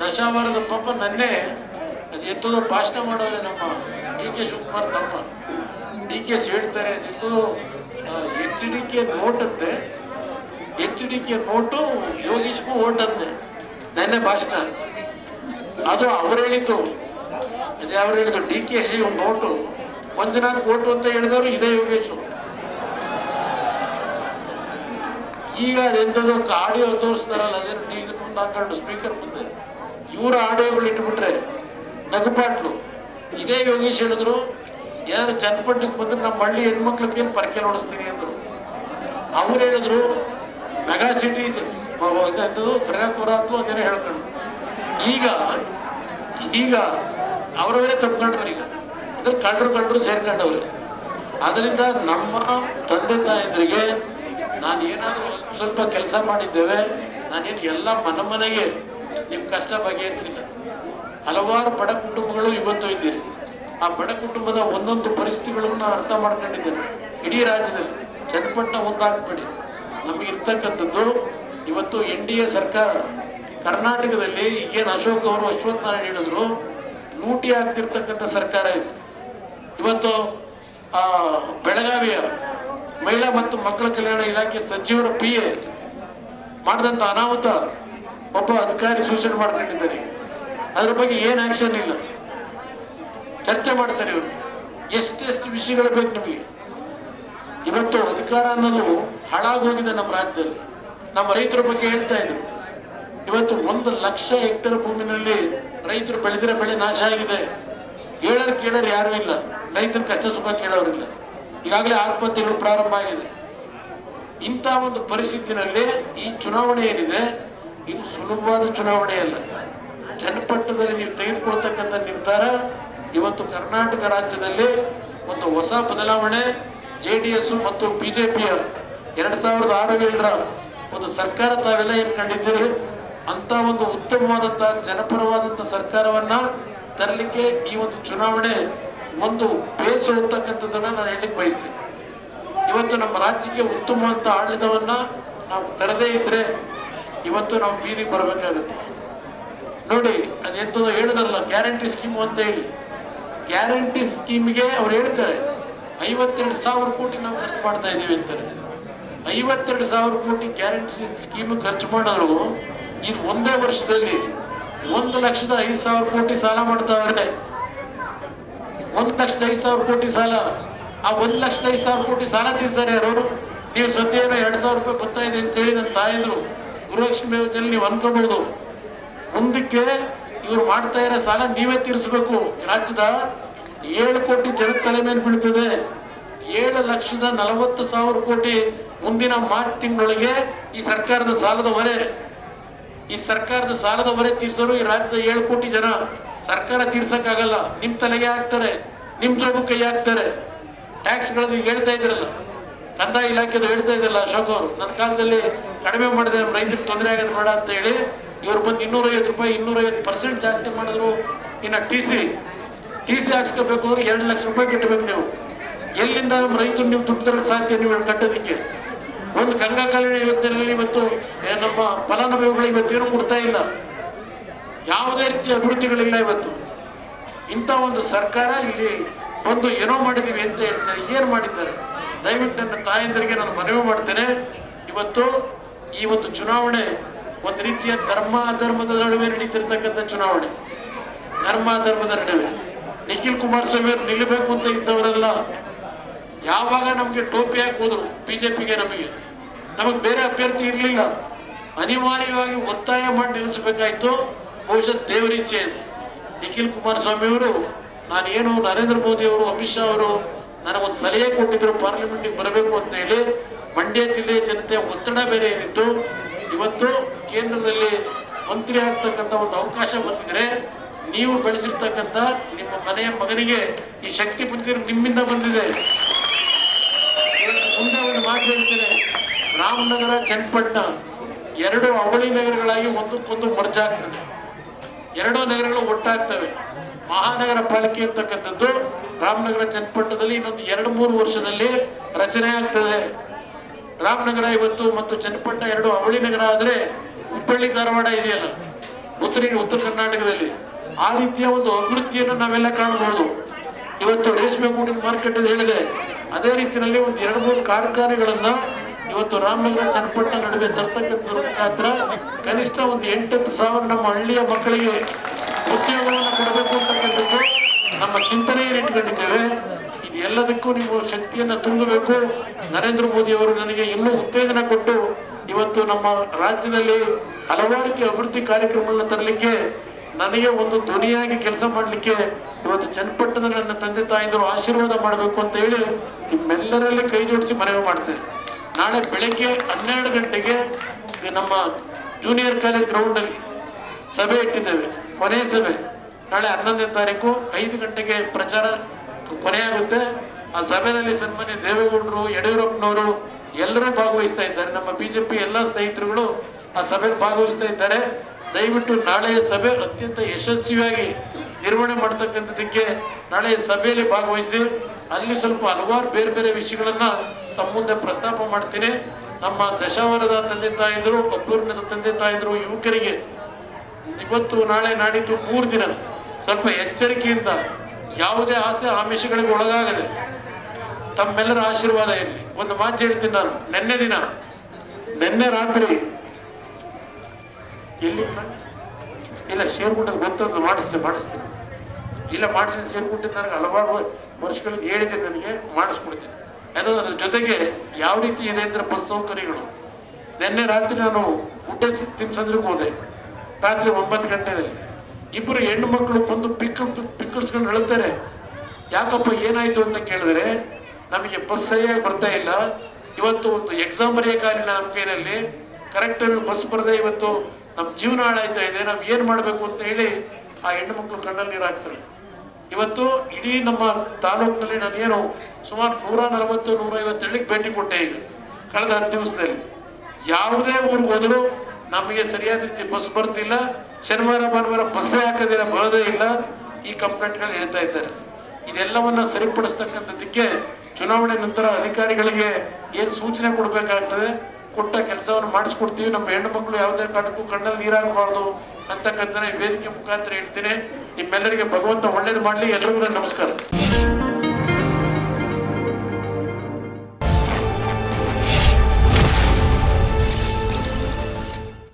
ದಶಾವರದ ಪಾಪ ನನ್ನೇ ಅದು ಎತ್ತದೋ ಭಾಷಣ ಮಾಡೋರೆ ನಮ್ಮ ಡಿ ಕೆ ಶಿವಕುಮಾರ್ ತಪ್ಪ. ಡಿ ಕೆ ಹೇಳ್ತಾರೆ ಎತ್ತದೋ ಎಚ್ ಡಿ ಕೆ ನೋಟ್ ಅಂತೆ ಎಚ್ ಡಿ ಕೆ ನೋಟು ಯೋಗೀಶ್ಗೂ ಓಟ್ ಅಂತೆ ನೆನ್ನೆ ಭಾಷಣ. ಅದು ಅವ್ರು ಹೇಳಿದ್ದು. ಅದೇ ಅವ್ರು ಹೇಳಿದ್ರು D K C note. Manjunath vote ಅಂತ ಹೇಳಿದವರು ಇದೇ ಯೋಗೇಶು. ಈಗ ಅದೆಂಥದ್ದು ಆಡಿಯೋ ತೋರಿಸ್ತಾರಲ್ಲ, ಅದೇನು ಟಿ ಮುಂದೆ ಹಾಕೊಂಡು ಸ್ಪೀಕರ್ ಮುಂದೆ. ಇವರ ಆಡಿಯೋಗಳು ಇಟ್ಬಿಟ್ರೆ ನಗುಪಾಟ್ಲು. ಇದೇ ಯೋಗೀಶ್ ಹೇಳಿದ್ರು ಏನಾದ್ರು ಚನ್ನಪಟ್ಟಕ್ಕೆ ಬಂದ್ರೆ ನಮ್ಮ ಹಳ್ಳಿ ಹೆಣ್ಮಕ್ಳಿಗೆ ಏನು ಪರಕೆ ನೋಡಿಸ್ತೀನಿ? ಅಂದರು. ಅವ್ರು ಹೇಳಿದ್ರು, ಮೆಗಾ ಸಿಟಿ ಇದು. ಬ್ರಹ್ಮಪುರ ಅಂತ ಅದೇನೋ ಹೇಳ್ಕೊಂಡು. ಈಗ ಈಗ ಅವರವರೇ ತಪ್ಕೊಂಡ್ರು ಈಗ. ಅದ್ರ ಕಳ್ಳರು ಕಳ್ಳರು ಸೇರ್ಕೊಂಡವ್ರೆ. ಅದರಿಂದ ನಮ್ಮ ತಂದೆ ತಾಯಂದ್ರಿಗೆ ನಾನು ಏನಾದರೂ ಸ್ವಲ್ಪ ಕೆಲಸ ಮಾಡಿದ್ದೇವೆ, ನಾನೇನು ಎಲ್ಲ ಮನೆ ಮನೆಗೆ ನಿಮ್ಮ ಕಷ್ಟ ಬಗೆಹರಿಸಿಲ್ಲ. ಹಲವಾರು ಬಡ ಕುಟುಂಬಗಳು ಇವತ್ತು ಇದ್ದೀರಿ. ಆ ಬಡ ಕುಟುಂಬದ ಒಂದೊಂದು ಪರಿಸ್ಥಿತಿಗಳನ್ನು ಅರ್ಥ ಮಾಡ್ಕೊಂಡಿದ್ದೇನೆ ಇಡೀ ರಾಜ್ಯದಲ್ಲಿ ಚನ್ನಪಟ್ಟಣ ಒಂದಾಗ್ಬೇಡಿ. ನಮಗೆ ಇರ್ತಕ್ಕಂಥದ್ದು ಇವತ್ತು ಎನ್ ಡಿ ಎ ಸರ್ಕಾರ. ಕರ್ನಾಟಕದಲ್ಲಿ ಈಗೇನು ಅಶೋಕ್ ಅವರು, ಅಶ್ವಥ್ ನಾರಾಯಣ ಹೇಳಿದ್ರು ಲೂಟಿ ಆಗ್ತಿರ್ತಕ್ಕಂಥ ಸರ್ಕಾರ ಇದು. ಇವತ್ತು, ಆ, ಬೆಳಗಾವಿಯ ಮಹಿಳಾ ಮತ್ತು ಮಕ್ಕಳ ಕಲ್ಯಾಣ ಇಲಾಖೆ ಸಚಿವರ ಪಿ ಎ ಮಾಡಿದಂಥ ಅನಾಹುತ ಒಬ್ಬ ಅಧಿಕಾರಿ ಸೂಚನೆ ಮಾಡ್ಕೊಂಡಿದ್ದಾರೆ. ಅದ್ರ ಬಗ್ಗೆ ಏನ್ ಆಕ್ಷನ್ ಇಲ್ಲ. ಚರ್ಚೆ ಮಾಡ್ತಾರೆ ಇವರು. ಎಷ್ಟೆಷ್ಟು ವಿಷಯಗಳು ಬೇಕು ನಿಮಗೆ? ಇವತ್ತು ಅಧಿಕಾರ ಅನ್ನೋದು ಹಾಳಾಗೋಗಿದೆ ನಮ್ಮ ರಾಜ್ಯದಲ್ಲಿ. ನಮ್ಮ ರೈತರ ಬಗ್ಗೆ ಹೇಳ್ತಾ ಇದ್ರು. ಇವತ್ತು ಒಂದು ಲಕ್ಷ ಹೆಕ್ಟೇರ್ ಭೂಮಿನಲ್ಲಿ ರೈತರು ಬೆಳೆದಿರೋ ಬೆಳೆ ನಾಶ ಆಗಿದೆ. ಹೇಳೋರು ಕೇಳೋರು ಯಾರು ಇಲ್ಲ. ರೈತರ ಕಷ್ಟ ಸುಖ ಕೇಳೋರಿಲ್ಲ. ಈಗಾಗಲೇ ಆತ್ಮಹತ್ಯೆಗಳು ಪ್ರಾರಂಭ ಆಗಿದೆ. ಇಂಥ ಒಂದು ಪರಿಸ್ಥಿತಿನಲ್ಲಿ ಈ ಚುನಾವಣೆ ಏನಿದೆ ಇದು ಸುಲಭವಾದ ಚುನಾವಣೆ ಅಲ್ಲ. ಜನಪಟ್ಟದಲ್ಲಿ ನೀವು ತೆಗೆದುಕೊಳ್ತಕ್ಕಂಥ ನಿರ್ಧಾರ, ಇವತ್ತು ಕರ್ನಾಟಕ ರಾಜ್ಯದಲ್ಲಿ ಒಂದು ಹೊಸ ಬದಲಾವಣೆ, ಜೆ ಡಿ ಎಸ್ ಮತ್ತು ಬಿಜೆಪಿಯ ಎರಡ್ ಸಾವಿರದ ಆರು ಏಳರ ಒಂದು ಸರ್ಕಾರ ತಾವೆಲ್ಲ ಏನ್ ಕಂಡಿದ್ದೀರಿ? ಅಂತ ಒಂದು ಉತ್ತಮವಾದಂತಹ ಜನಪರವಾದಂತಹ ಸರ್ಕಾರವನ್ನ ತರಲಿಕ್ಕೆ ಈ ಒಂದು ಚುನಾವಣೆ ಒಂದು ಬೇಸ ಹೋಗ್ತಕ್ಕಂಥದ್ದನ್ನ ನಾನು ಹೇಳಲಿಕ್ಕೆ ಬಯಸ್ತೇನೆ. ಇವತ್ತು ನಮ್ಮ ರಾಜ್ಯಕ್ಕೆ ಉತ್ತಮವಾದ ಆಡಳಿತವನ್ನ ನಾವು ತರದೇ ಇದ್ರೆ ಇವತ್ತು ನಾವು ಬೀದಿಗೆ ಬರಬೇಕಾಗುತ್ತೆ. ನೋಡಿ ಅದೆಂತದೋ ಹೇಳಿದಾರಲ್ಲ, ಗ್ಯಾರಂಟಿ ಸ್ಕೀಮ್ ಅಂತ ಹೇಳಿ. ಗ್ಯಾರಂಟಿ ಸ್ಕೀಮ್ಗೆ ಅವ್ರು ಹೇಳ್ತಾರೆ, ಐವತ್ತೆರಡು ಸಾವಿರ ಕೋಟಿ ನಾವು ಖರ್ಚು ಮಾಡ್ತಾ ಇದ್ದೀವಿ ಅಂತಾರೆ. ಐವತ್ತೆರಡು ಸಾವಿರ ಕೋಟಿ ಗ್ಯಾರಂಟಿ ಸ್ಕೀಮ್ ಖರ್ಚು ಮಾಡೋರು ಇದು ಒಂದೇ ವರ್ಷದಲ್ಲಿ ಒಂದು ಲಕ್ಷದ ಐದು ಸಾವಿರ ಕೋಟಿ ಸಾಲ ಮಾಡ್ತಾವ್ರೆ. ಒಂದು ಲಕ್ಷದ ಐದು ಸಾವಿರ ಕೋಟಿ ಸಾಲ. ಆ ಒಂದು ಲಕ್ಷದ ಐದು ಸಾವಿರ ಕೋಟಿ ಸಾಲ ತೀರ್ಸಾರೆ ಯಾರು? ನೀವು ಸದ್ಯ ಏನೋ ಎರಡು ಸಾವಿರ ರೂಪಾಯಿ ಬರ್ತಾ ಇದೆ ಅಂತ ಹೇಳಿ ನನ್ನ ತಾಯಿದ್ರು. ಗೃಹಲಕ್ಷ್ಮಿ ನೀವು ಅನ್ಕೋಬಹುದು ಮುಂದಕ್ಕೆ ಇವ್ರು ಮಾಡ್ತಾ ಇರೋ ಸಾಲ ನೀವೇ ತೀರಿಸಬೇಕು. ರಾಜ್ಯದ ಏಳು ಕೋಟಿ ಜನ ತಲೆ ಮೇಲೆ ಬೀಳ್ತದೆ. ಏಳು ಲಕ್ಷದ ನಲವತ್ತು ಸಾವಿರ ಕೋಟಿ ಮುಂದಿನ ಮಾರ್ಚ್ ತಿಂಗಳೊಳಗೆ ಈ ಸರ್ಕಾರದ ಸಾಲದ ಹೊರೆ. ಈ ಸರ್ಕಾರದ ಸಾಲದ ಹೊರೆ ತೀರಿಸೋರು ಈ ರಾಜ್ಯದ ಏಳು ಕೋಟಿ ಜನ. ಸರ್ಕಾರ ತೀರ್ಸಕ್ಕಾಗಲ್ಲ. ನಿಮ್ಮ ತಲೆಗೆ ಹಾಕ್ತಾರೆ ನಿಮ್ಮ ಜೋಬು ಕೈ ಹಾಕ್ತಾರೆ ಟ್ಯಾಕ್ಸ್ಗಳನ್ನು ಹೇಳ್ತಾ ಇದ್ರಲ್ಲ ಕಂದಾಯ ಇಲಾಖೆದು ಹೇಳ್ತಾ ಇದ್ದಲ್ಲ ಅಶೋಕ್ ಅವರು, ನನ್ನ ಕಾಲದಲ್ಲಿ ಕಡಿಮೆ ಮಾಡಿದ್ರೆ ನಮ್ಮ ರೈತರಿಗೆ ತೊಂದರೆ ಆಗೋದು ಬೇಡ ಅಂತ ಹೇಳಿ ಇವ್ರು ಬಂದು ಇನ್ನೂರೈವತ್ತು ರೂಪಾಯಿ, ಇನ್ನೂರೈವತ್ತು ಪರ್ಸೆಂಟ್ ಜಾಸ್ತಿ ಮಾಡಿದ್ರು. ಇನ್ನು ಟಿ ಸಿ ಟಿ ಸಿ ಹಾಕ್ಸ್ಕೋಬೇಕು ಅಂದ್ರೆ ಎರಡು ಲಕ್ಷ ರೂಪಾಯಿ ಕಟ್ಟಬೇಕು ನೀವು. ಎಲ್ಲಿಂದ ನಮ್ಮ ರೈತರು ನೀವು ದುಡ್ಡು ತರಕ್ಕೆ ಸಾಧ್ಯ ನೀವು ಕಟ್ಟೋದಕ್ಕೆ? ಒಂದು ಗಂಗಾ ಕಲ್ಯಾಣ ಯೋಜನೆಯಲ್ಲಿ ಇವತ್ತು ನಮ್ಮ ಫಲಾನುಭವಿಗಳು ಇವತ್ತೇನು ಕೊಡ್ತಾ ಇಲ್ಲ. ಯಾವುದೇ ರೀತಿಯ ಅಭಿವೃದ್ಧಿಗಳಿಲ್ಲ ಇವತ್ತು. ಇಂಥ ಒಂದು ಸರ್ಕಾರ ಇಲ್ಲಿ ಬಂದು ಏನೋ ಮಾಡಿದೀವಿ ಅಂತ ಹೇಳ್ತಾರೆ. ಏನು ಮಾಡಿದ್ದಾರೆ? ದಯವಿಟ್ಟು ನನ್ನ ತಾಯಂದರಿಗೆ ನಾನು ಮನವಿ ಮಾಡ್ತೇನೆ. ಇವತ್ತು ಈ ಒಂದು ಚುನಾವಣೆ ಒಂದು ರೀತಿಯ ಧರ್ಮ ಅಧರ್ಮದ ನಡುವೆ ನಡೀತಿರ್ತಕ್ಕಂಥ ಚುನಾವಣೆ. ಧರ್ಮ ಅಧರ್ಮದ ನಡುವೆ. ನಿಖಿಲ್ ಕುಮಾರಸ್ವಾಮಿ ಅವರು ನಿಲ್ಲಬೇಕು ಅಂತ ಇದ್ದವರೆಲ್ಲ. ಯಾವಾಗ ನಮಗೆ ಟೋಪಿ ಹಾಕಿ ಹೋದ್ರು ಬಿಜೆಪಿಗೆ ನಮಗೆ? ನಮಗೆ ಬೇರೆ ಅಭ್ಯರ್ಥಿ ಇರಲಿಲ್ಲ. ಅನಿವಾರ್ಯವಾಗಿ ಒತ್ತಾಯ ಮಾಡಿ ನಿಲ್ಲಿಸಬೇಕಾಯ್ತು. ಬಹುಶಃ ದೇವರಿಚ್ಛೆ ನಿಖಿಲ್ ಕುಮಾರಸ್ವಾಮಿ ಅವರು, ನಾನೇನು ನರೇಂದ್ರ ಮೋದಿ ಅವರು, ಅಮಿತ್ ಶಾ ಅವರು ನನಗೊಂದು ಸಲಹೆ ಕೊಟ್ಟಿದ್ರು ಪಾರ್ಲಿಮೆಂಟಿಗೆ ಬರಬೇಕು ಅಂತ ಹೇಳಿ ಮಂಡ್ಯ ಜಿಲ್ಲೆಯ ಜನತೆ ಒತ್ತಡ ಬೇರೆ ಏನಿತ್ತು ಇವತ್ತು ಕೇಂದ್ರದಲ್ಲಿ ಮಂತ್ರಿ ಆಗ್ತಕ್ಕಂಥ ಒಂದು ಅವಕಾಶ ಬಂದಿದ್ರೆ ನೀವು ಬೆಳೆಸಿರ್ತಕ್ಕಂಥ ನಿಮ್ಮ ಮನೆಯ ಮಗನಿಗೆ ಈ ಶಕ್ತಿ ಬಂದಿರೋ ನಿಮ್ಮಿಂದ ಬಂದಿದೆ. ಮುಂದೆ ಒಂದು ಮಾತು ಹೇಳ್ತೇನೆ. ರಾಮನಗರ, ಚನ್ನಪಟ್ಟಣ ಎರಡು ಅವಳಿ ನಗರಗಳಾಗಿ ಒಂದಕ್ಕೊಂದು ಮರ್ಜಾಗ್ತದೆ ಎರಡೂ ನಗರಗಳು ಒಟ್ಟಾಗ್ತವೆ. ಮಹಾನಗರ ಪಾಲಿಕೆ ಅಂತಕ್ಕಂಥದ್ದು ರಾಮನಗರ ಚನ್ನಪಟ್ಟಣದಲ್ಲಿ ಇನ್ನೊಂದು ಎರಡು ಮೂರು ವರ್ಷದಲ್ಲಿ ರಚನೆ ಆಗ್ತದೆ. ರಾಮನಗರ ಇವತ್ತು ಮತ್ತು ಚನ್ನಪಟ್ಟ ಎರಡು ಅವಳಿ ನಗರ ಆದ್ರೆ ಹುಬ್ಬಳ್ಳಿ ಧಾರವಾಡ ಇದೆಯಲ್ಲ ಉತ್ತರ ಉತ್ತರ ಕರ್ನಾಟಕದಲ್ಲಿ. ಆ ರೀತಿಯ ಒಂದು ಅಭಿವೃದ್ಧಿಯನ್ನು ನಾವೆಲ್ಲ ಕಾಣಬಹುದು. ಇವತ್ತು ರೇಷ್ಮೆ ಗೂಡಿನ ಮಾರ್ಕೆಟ್ ಹೇಳಿದೆ. ಅದೇ ರೀತಿಯಲ್ಲಿ ಒಂದು ಎರಡು ಮೂರು ಕಾರ್ಖಾನೆಗಳನ್ನ ಇವತ್ತು ರಾಮನಗರ ಚನ್ನಪಟ್ಟ ನಡುವೆ ತರ್ತಕ್ಕಂಥ ಕನಿಷ್ಠ ಒಂದು ಎಂಟತ್ತು ಸಾವಿರ ನಮ್ಮ ಹಳ್ಳಿಯ ಮಕ್ಕಳಿಗೆ ಉದ್ಯೋಗವನ್ನು ಕೊಡಬೇಕು ಅಂತಕ್ಕಂಥದ್ದು ನಮ್ಮ ಚಿಂತನೆಯನ್ನು ಇಟ್ಕೊಂಡಿದ್ದೇವೆ. ಇದೆಲ್ಲದಕ್ಕೂ ನೀವು ಶಕ್ತಿಯನ್ನು ತುಂಬಬೇಕು. ನರೇಂದ್ರ ಮೋದಿ ಅವರು ನನಗೆ ಇನ್ನೂ ಉತ್ತೇಜನ ಕೊಟ್ಟು ಇವತ್ತು ನಮ್ಮ ರಾಜ್ಯದಲ್ಲಿ ಹಲವಾರು ಅಭಿವೃದ್ಧಿ ಕಾರ್ಯಕ್ರಮಗಳನ್ನ ತರಲಿಕ್ಕೆ, ನನಗೆ ಒಂದು ಧ್ವನಿಯಾಗಿ ಕೆಲಸ ಮಾಡಲಿಕ್ಕೆ ಇವತ್ತು ಚನ್ನಪಟ್ಟಣದಲ್ಲಿ ನನ್ನ ತಂದೆ ತಾಯಿದರು ಆಶೀರ್ವಾದ ಮಾಡಬೇಕು ಅಂತ ಹೇಳಿ ನಿಮ್ಮೆಲ್ಲರಲ್ಲಿ ಕೈ ಜೋಡಿಸಿ ಮನವಿ ಮಾಡ್ತೇನೆ. ನಾಳೆ ಬೆಳಗ್ಗೆ ಹನ್ನೆರಡು ಗಂಟೆಗೆ ನಮ್ಮ ಜೂನಿಯರ್ ಕಾಲೇಜ್ ಗ್ರೌಂಡಲ್ಲಿ ಸಭೆ ಇಟ್ಟಿದ್ದೇವೆ ಕೊನೆಯ ಸಭೆ. ನಾಳೆ ಹನ್ನೊಂದನೇ ತಾರೀಕು ಐದು ಗಂಟೆಗೆ ಪ್ರಚಾರ ಕೊನೆಯಾಗುತ್ತೆ. ಆ ಸಭೆಯಲ್ಲಿ ಸನ್ಮಾನ್ಯ ದೇವೇಗೌಡರು, ಯಡಿಯೂರಪ್ಪನವರು ಎಲ್ಲರೂ ಭಾಗವಹಿಸ್ತಾ ಇದ್ದಾರೆ. ನಮ್ಮ ಬಿಜೆಪಿ ಎಲ್ಲ ಸ್ನೇಹಿತರುಗಳು ಆ ಸಭೆಯಲ್ಲಿ ಭಾಗವಹಿಸ್ತಾ ಇದ್ದಾರೆ. ದಯವಿಟ್ಟು ನಾಳೆಯ ಸಭೆ ಅತ್ಯಂತ ಯಶಸ್ವಿಯಾಗಿ ನಿರ್ವಹಣೆ ಮಾಡತಕ್ಕಂಥದಕ್ಕೆ ನಾಳೆಯ ಸಭೆಯಲ್ಲಿ ಭಾಗವಹಿಸಿ. ಅಲ್ಲಿ ಸ್ವಲ್ಪ ಹಲವಾರು ಬೇರೆ ಬೇರೆ ವಿಷಯಗಳನ್ನ ತಮ್ಮ ಮುಂದೆ ಪ್ರಸ್ತಾಪ ಮಾಡ್ತೀನಿ. ನಮ್ಮ ದಶಾವರದ ತಂದೆ ತಾಯಿದ್ರು ಅಪೂರ್ಣದ ತಂದೆ ತಾಯಿದ್ರು ಯುವಕರಿಗೆ ಇವತ್ತು ನಾಳೆ ನಾಡಿದ್ದು ಮೂರು ದಿನ. ಸ್ವಲ್ಪ ಎಚ್ಚರಿಕೆಯಿಂದ ಯಾವುದೇ ಆಸೆ ಆಮಿಷಗಳಿಗೆ ಒಳಗಾಗದೆ ತಮ್ಮೆಲ್ಲರ ಆಶೀರ್ವಾದ ಇರಲಿ. ಒಂದು ಮಾತು ಹೇಳ್ತೀನಿ ನಾನು. ನಿನ್ನೆ ದಿನ, ನಿನ್ನೆ ರಾತ್ರಿ ಎಲ್ಲಿ ಇಲ್ಲ ಶೇರ್ಗುಂಟದ ಗೊತ್ತಂದು ಮಾಡಿಸ್ತೀನಿ ಮಾಡಿಸ್ತೀನಿ. ಇಲ್ಲ ಮಾಡಿಸಿ ಸೇರ್ಕೊಂಡಿದ್ದು ನನಗೆ ಹಲವಾರು ವರ್ಷಗಳಿಂದ ಹೇಳಿದ್ದೀನಿ ನನಗೆ, ಮಾಡಿಸ್ಕೊಡ್ತೀನಿ. ಅದು ಅದ್ರ ಜೊತೆಗೆ ಯಾವ ರೀತಿ ಇದೆ ಅಂದ್ರೆ ಬಸ್ ಸೌಕರ್ಯಗಳು. ನಿನ್ನೆ ರಾತ್ರಿ ನಾನು ಊಟ ತಿನ್ಸಂದ್ರಿಗೆ ಹೋದೆ. ರಾತ್ರಿ ಒಂಬತ್ತು ಗಂಟೆಯಲ್ಲಿ. ಇಬ್ಬರು ಹೆಣ್ಣು ಮಕ್ಕಳು ಬಂದು ಪಿಕ್ ಪಿಕ್ಕಲ್ಸ್ಕೊಂಡು ಹೇಳ್ತಾರೆ. ಯಾಕಪ್ಪ ಏನಾಯ್ತು ಅಂತ ಕೇಳಿದ್ರೆ, ನಮಗೆ ಬಸ್ ಸರಿಯಾಗಿ ಬರ್ತಾ ಇಲ್ಲ. ಇವತ್ತು ಒಂದು ಎಕ್ಸಾಮ್ ಬರೆಯೋಕ್ಕಾಗಲಿಲ್ಲ ನಮ್ಮ ಕೈನಲ್ಲಿ ಕರೆಕ್ಟ್ ಬಸ್ ಬರದೆ ಇವತ್ತು ನಮ್ಮ ಜೀವನ ಹಾಳಾಯ್ತಾ ಇದೆ, ನಾವು ಏನ್ ಮಾಡ್ಬೇಕು ಅಂತ ಹೇಳಿ ಆ ಹೆಣ್ಣು ಮಕ್ಕಳು ಕಣ್ಣಲ್ಲಿ ನೀರು ಇವತ್ತು ಇಡೀ ನಮ್ಮ ತಾಲೂಕಿನಲ್ಲಿ ನಾನು ಏನು ಸುಮಾರು ನೂರ ನಲವತ್ತು ನೂರ ಐವತ್ತು ಹಳ್ಳಿಗೆ ಭೇಟಿ ಕೊಟ್ಟೆ ಈಗ, ಕಳೆದ ಹತ್ತು ದಿವಸದಲ್ಲಿ. ಯಾವುದೇ ಊರಿಗೆ ಹೋದ್ರು ನಮಗೆ ಸರಿಯಾದ ರೀತಿ ಬಸ್ ಬರ್ತಿಲ್ಲ. ಶನಿವಾರ, ಭಾನುವಾರ ಬಸ್ಸೇ ಹಾಕೋದಿಲ್ಲ ಬರೋದೇ ಇಲ್ಲ. ಈ ಕಂಪ್ಲೇಂಟ್ಗಳು ಹೇಳ್ತಾ ಇದ್ದಾರೆ. ಇದೆಲ್ಲವನ್ನ ಸರಿಪಡಿಸ್ತಕ್ಕಂಥದ್ದಕ್ಕೆ ಚುನಾವಣೆ ನಂತರ ಅಧಿಕಾರಿಗಳಿಗೆ ಏನು ಸೂಚನೆ ಕೊಡಬೇಕಾಗ್ತದೆ? ಕೊಟ್ಟ ಕೆಲಸವನ್ನು ಮಾಡಿಸ್ಕೊಡ್ತೀವಿ. ನಮ್ಮ ಹೆಣ್ಣು ಮಕ್ಕಳು ಯಾವುದೇ ಕಾರಣಕ್ಕೂ ಕಣ್ಣಲ್ಲಿ ನೀರಾಗಬಾರ್ದು ಅಂತಕ್ಕಂಥ ವೇದಿಕೆ ಮುಖಾಂತರ ಹೇಳ್ತೀನಿ. ನಿಮ್ಮೆಲ್ಲರಿಗೆ ಭಗವಂತ ಒಳ್ಳೇದು ಮಾಡಲಿ. ಎಲ್ರಿಗೂ ನಮಸ್ಕಾರ.